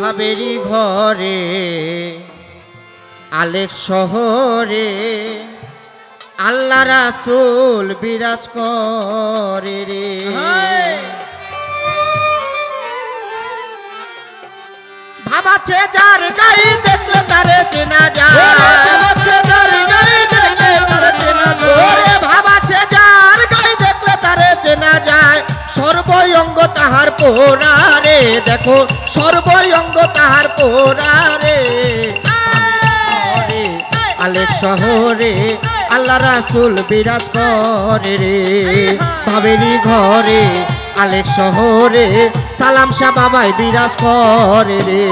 ভাবেরি ঘরে আলেক শহরে আল্লাহ রাসুল বিরাজ করে রে। ভাবাছে যার গাই দেখলে তারে চেনা যায়। ওরে তাহার পোড়ারে দেখো সর্বঙ্গ তাহার পোড়ারে আলেক শহরে আল্লাহ রাসুল বিরাজ করে রে। ভাবেরি ঘরে আলেক শহরে সালাম শাহ বাবাই বিরাজ করে রে।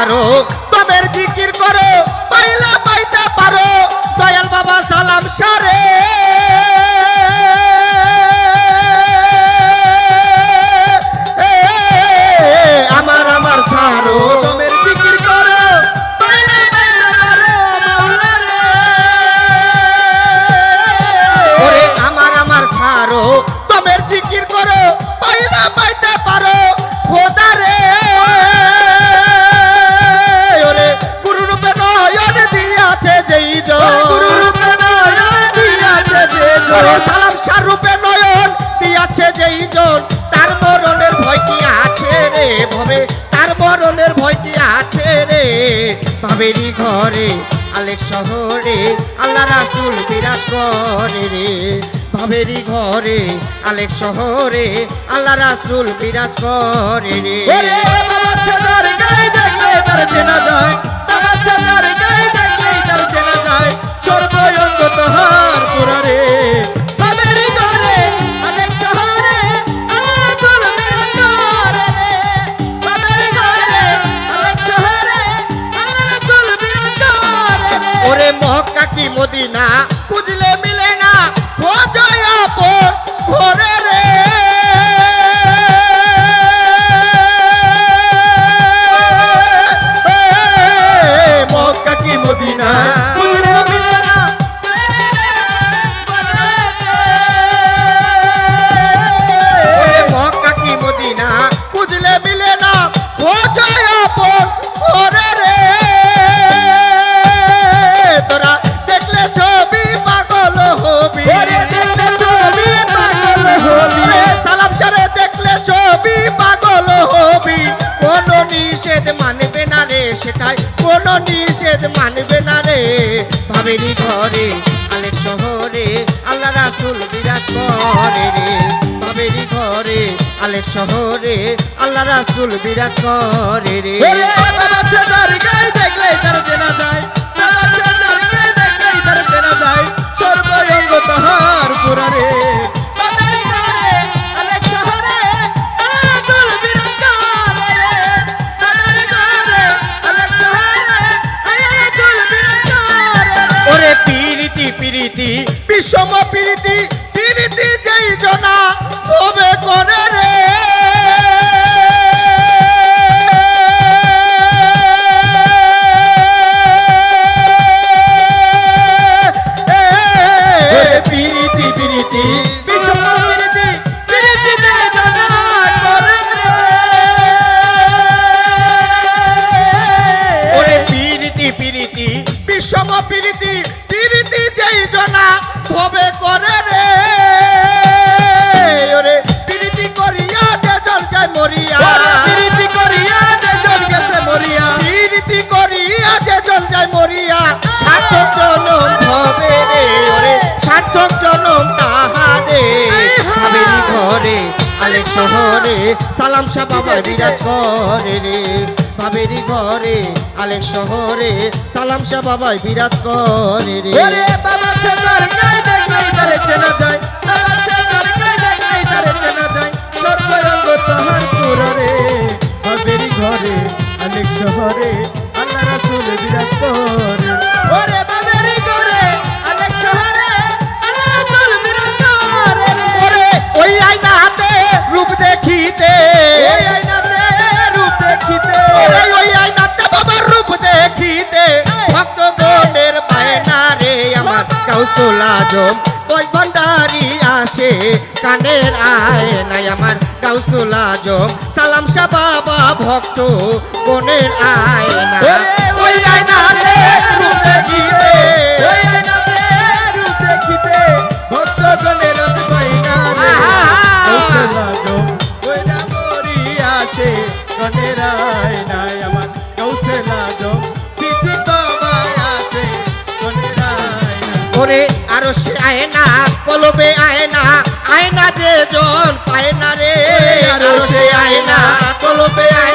ছাড়ো তবের জিকির করো পাইলা পাইতে পারো। দয়াল বাবা সালাম সারে। তার মরণের ভয় কি আছে রে ভবে, তার মরণের ভয় কি আছে রে। ভাবেরি ঘরে, আলেক শহরে, আল্লাহ রাসুল বিরাজ করে রে। ভাবেরি ঘরে, আলেক শহরে, আল্লাহ রাসুল বিরাজ করে রে। ওরে কি না তাই কোনো নিষেধ মানবে না রে। ভাবেরি ঘরে আলেক শহরে, আল্লাহ রাসুল বিরাজ করে রে। ভাবেরি ঘরে আলেক শহরে, আল্লাহ রাসুল বিরাজ করে রে। ওরে শহরে, সালাম শাহ বাবা বিরাজ করে রে। বাবেরি ঘরে, আলেক শহরে, সালাম শাহ বাবা বিরাজ করে রে। বাবা কাউসুল আজম ওই ভান্ডারি আসে কানের আয় নাই আমার কাউসুল আজম সালাম শাহ বাবা ভক্ত কোনের আয় না ওই আয়না রে রূপ দেখিতে ওই আয়নাতে রূপ দেখিতে আরও কলবে আয় না আয় না যে জন পায় না রে। আয় না কলবে আয়না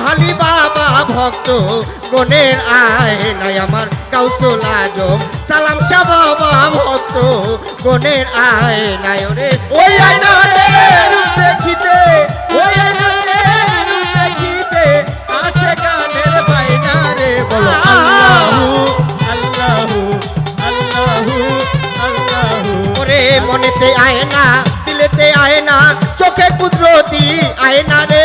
শাহালি বাবা ভক্ত গণের আয় নাই আমার কাউসুল আজম। সালাম শাহ বাবা ভক্ত গণের আয় নাই ওরে। ওই আয়নাতে রূপ দেখিতে ওই আয়নাতে রূপ দেখিতে আছে গানের বাইনা রে বলো আল্লাহু আল্লাহু আল্লাহু আল্লাহু। ওরে মনেতে আয় না দিলেতে আয় না চোখে কুদরতি আয় না রে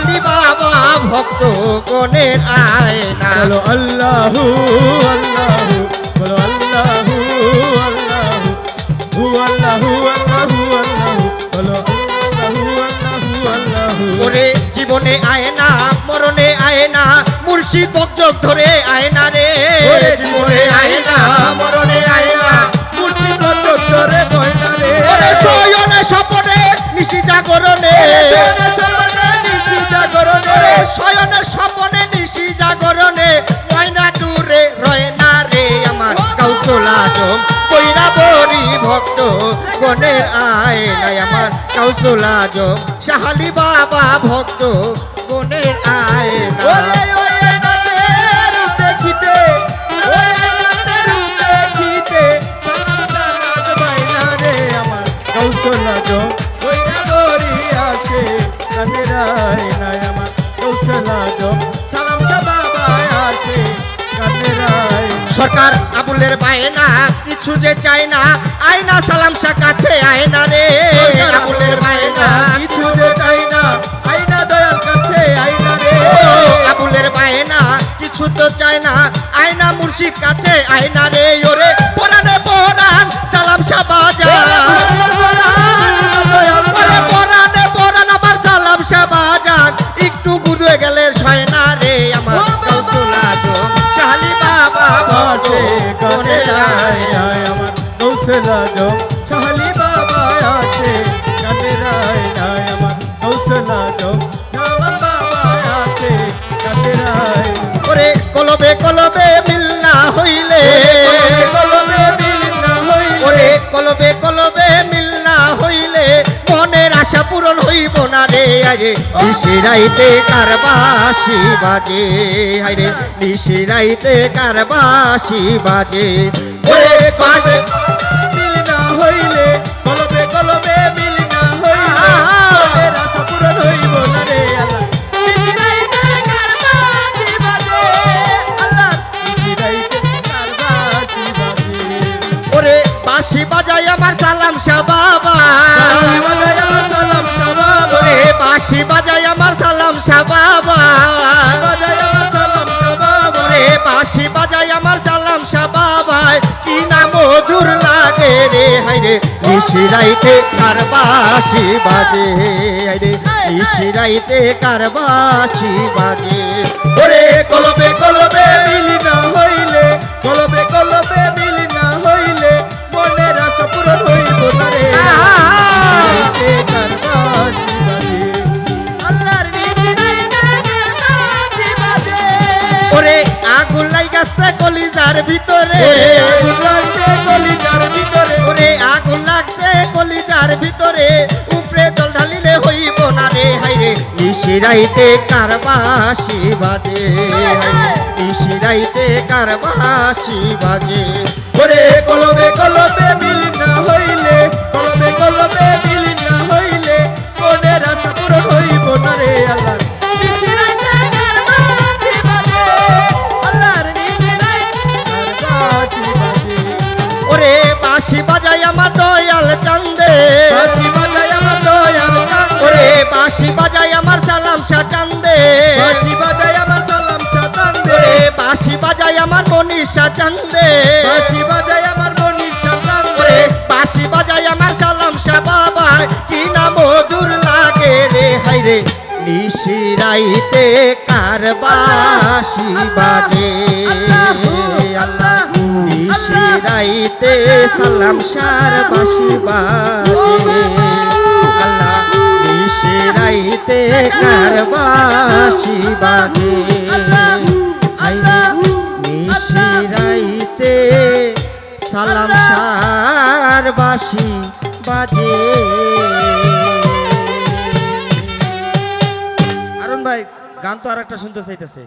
শাহালি বাবা ভক্ত কোনের আয় না বলো আল্লাহু আল্লাহু বলো আল্লাহু আল্লাহু ওরে জীবনে আয় না মরণে আয় না মুর্শিদ বকজক ধরে আয় না রে জীবনে আয় না মরণে আয় না মুর্শিদ চত্বরে গয়না রে। ওরে শয়নে স্বপনে নিশি জাগরণে। গণের আয় নাই আমার কৌশল আজম শাহালি বাবা ভক্ত গণের আয় দেখিতে দেখিতে আমার আজম সরকার আবুলের বায়না কিছু যে চাই না আয়না সালাম শাহ কাছে আয়না রে। আবুলের বায়না কিছু যে চাই না আয়না দয়াল কাছে আয়না রে। আবুলের বায়না কিছু তো চাই না আয়না মুর্শিদ কাছে আয়না রে। কৌশল শাহালি বাবা আছে। কানেরাই নাই আমার কৌশল শাহাল বাবা আছে। কানেরাই ওরে কলবে কলবে মিল না হইলে। কলমে মিল না হইলে। ওরে কলবে কলবে মিল না হইলে। মনের আশা পূরণ হইব না রে আরে নিশিরাইতে কারবাসি বাজে হাইরে নিশিরাইতে কারবাসি বাজে। ওরে কলবে পাশে আমার সালাম শাহ বাবা। সালাম আলাইকুম সালাম সালাম ওরে বাঁশি বাজাই আমার সালাম কি না মধুর লাগে রে হাইরে নিশিরাইতে কার বাঁশি বাজে হাইরে নিশিরাইতে কার বাঁশি বাজে। কলবে কলবে মিল না লাগাছে কলিজার ভিতরে। ওরে আগুন লাগছে কলিজার ভিতরে। ওরে আগুন লাগছে কলিজার ভিতরে। উপরে জল ঢালিলে হইব না রে হাইরে নিশিরাইতে কারবাসি বাজে নিশিরাইতে কারবাসি বাজে। ওরে কলবে কলবে মিল না হইলে মনীষা চান্দে। বাঁশি বাজায় আমার বাজাই আমার সালাম শাহ বাবার। কি না মধুর লাগে রে হাইরে নিশিরাইতে কার বাঁশি বাজে? আল্লাহ নিশিরাইতে সালাম শার বাঁশি বাজে। আল্লাহ নিশিরাইতে কার বাঁশি বাজে? বাসি বাজে। আরুন ভাই গান তো আর একটা শুনতে চাইতেছে।